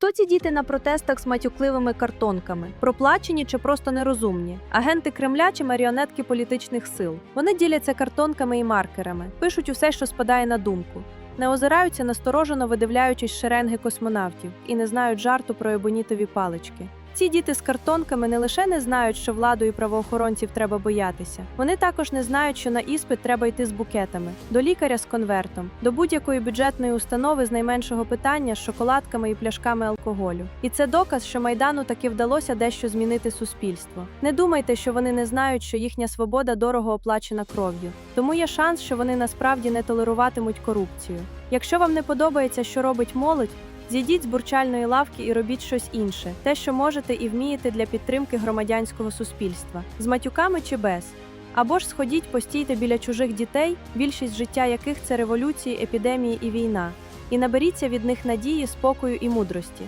Хто ці діти на протестах з матюкливими картонками? Проплачені чи просто нерозумні? Агенти Кремля чи маріонетки політичних сил? Вони діляться картонками і маркерами, пишуть усе, що спадає на думку. Не озираються насторожено видивляючись шеренги космонавтів і не знають жарту про ебонітові палички. Ці діти з картонками не лише не знають, що владу і правоохоронців треба боятися. Вони також не знають, що на іспит треба йти з букетами, до лікаря з конвертом, до будь-якої бюджетної установи з найменшого питання з шоколадками і пляшками алкоголю. І це доказ, що майдану таки вдалося дещо змінити суспільство. Не думайте, що вони не знають, що їхня свобода дорого оплачена кров'ю. Тому є шанс, що вони насправді не толеруватимуть корупцію. Якщо вам не подобається, що робить молодь. Зійдіть з бурчальної лавки і робіть щось інше, те, що можете і вмієте для підтримки громадянського суспільства, з матюками чи без. Або ж сходіть, постійте біля чужих дітей, більшість життя яких це революції, епідемії і війна, і наберіться від них надії, спокою і мудрості.